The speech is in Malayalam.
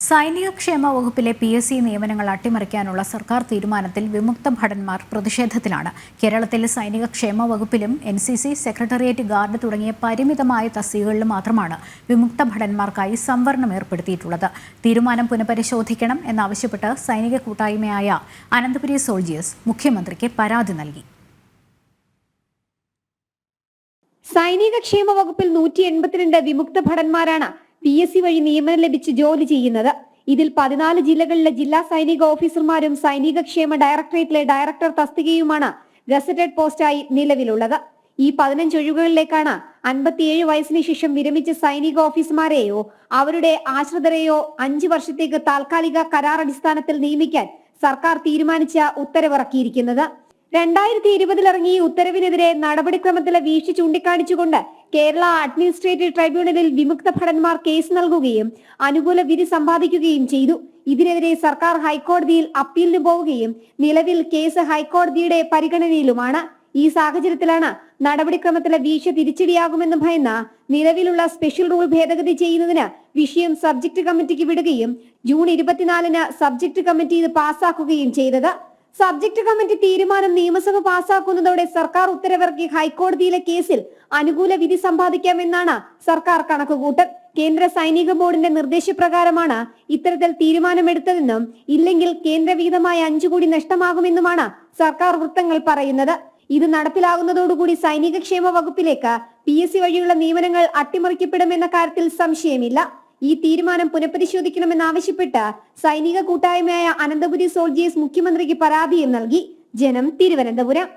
സൈനിക ക്ഷേമ വകുപ്പിലെ പി എസ് സി നിയമനങ്ങൾ അട്ടിമറിക്കാനുള്ള സർക്കാർ തീരുമാനത്തിൽ വിമുക്ത ഭടന്മാർ പ്രതിഷേധത്തിലാണ്. കേരളത്തിലെ സൈനിക ക്ഷേമ വകുപ്പിലും N C C secretariat guard തുടങ്ങിയ പരിമിതമായ തസ്തികകളിൽ മാത്രമാണ് വിമുക്ത ഭടന്മാർക്കായി സംവരണം ഏർപ്പെടുത്തിയിട്ടുള്ളത്. തീരുമാനം പുനഃപരിശോധിക്കണം എന്നാവശ്യപ്പെട്ട് സൈനിക കൂട്ടായ്മയായ അനന്തപുരി സോൾജിയേഴ്സ് മുഖ്യമന്ത്രിക്ക് പരാതി നൽകി. സൈനിക ക്ഷേമ വകുപ്പിൽ നൂറ്റി എൺപത്തിരണ്ട് വിമുക്ത ഭടന്മാരാണ് പി എസ് സി വഴി നിയമനം ലഭിച്ച് ജോലി ചെയ്യുന്നത്. ഇതിൽ പതിനാല് ജില്ലകളിലെ ജില്ലാ സൈനിക ഓഫീസർമാരും സൈനിക ക്ഷേമ ഡയറക്ടറേറ്റിലെ ഡയറക്ടർ തസ്തികയുമാണ് ഗസറ്റഡ് പോസ്റ്റായി നിലവിലുള്ളത്. ഈ പതിനഞ്ച് ഒഴിവുകളിലേക്കാണ് അൻപത്തിയേഴ് വയസ്സിന് ശേഷം വിരമിച്ച സൈനിക ഓഫീസർമാരെയോ അവരുടെ ആശ്രിതരെയോ അഞ്ചു വർഷത്തേക്ക് താൽക്കാലിക കരാർ അടിസ്ഥാനത്തിൽ നിയമിക്കാൻ സർക്കാർ തീരുമാനിച്ച ഉത്തരവിറക്കിയിരിക്കുന്നത്. രണ്ടായിരത്തി ഇരുപതിൽ ഈ ഉത്തരവിനെതിരെ നടപടിക്രമത്തിലെ വീഴ്ച ചൂണ്ടിക്കാണിച്ചുകൊണ്ട് കേരള അഡ്മിനിസ്ട്രേറ്റീവ് ട്രൈബ്യൂണലിൽ വിമുക്ത ഭടന്മാർ കേസ് നൽകുകയും അനുകൂല വിധി സമ്പാദിക്കുകയും ചെയ്തു. ഇതിനെതിരെ സർക്കാർ ഹൈക്കോടതിയിൽ അപ്പീലിന് പോവുകയും നിലവിൽ കേസ് ഹൈക്കോടതിയുടെ പരിഗണനയിലുമാണ്. ഈ സാഹചര്യത്തിലാണ് നടപടിക്രമത്തിലെ വീഴ്ച തിരിച്ചടിയാകുമെന്ന് ഭയന്ന നിലവിലുള്ള സ്പെഷ്യൽ റൂൾ ഭേദഗതി ചെയ്യുന്നതിന് വിഷയം സബ്ജക്ട് കമ്മിറ്റിക്ക് വിടുകയും ജൂൺ ഇരുപത്തിനാലിന് സബ്ജക്ട് കമ്മിറ്റി ഇത് പാസാക്കുകയും ചെയ്തത്. സബ്ജക്ട് കമ്മിറ്റി തീരുമാനം നിയമസഭ പാസാക്കുന്നതോടെ സർക്കാർ ഉത്തരവിറക്കി ഹൈക്കോടതിയിലെ കേസിൽ അനുകൂല വിധി സമ്പാദിക്കാമെന്നാണ് സർക്കാർ കണക്കുകൂട്ടൽ. കേന്ദ്ര സൈനിക ബോർഡിന്റെ നിർദ്ദേശപ്രകാരമാണ് ഇത്തരത്തിൽ തീരുമാനമെടുത്തതെന്നും ഇല്ലെങ്കിൽ കേന്ദ്രവിഹിതമായ അഞ്ചു കോടി നഷ്ടമാകുമെന്നുമാണ് സർക്കാർ വൃത്തങ്ങൾ പറയുന്നത്. ഇത് നടപ്പിലാകുന്നതോടുകൂടി സൈനിക ക്ഷേമ വകുപ്പിലേക്ക് പി എസ് സി വഴിയുള്ള നിയമനങ്ങൾ അട്ടിമറിക്കപ്പെടുമെന്ന കാര്യത്തിൽ സംശയമില്ല. ഈ തീരുമാനം പുനഃപരിശോധിക്കണമെന്നാവശ്യപ്പെട്ട് സൈനിക കൂട്ടായ്മയായ അനന്തപുരി സോൾജിയേഴ്സ് മുഖ്യമന്ത്രിക്ക് പരാതിയും നൽകി. ജനം തിരുവനന്തപുരം.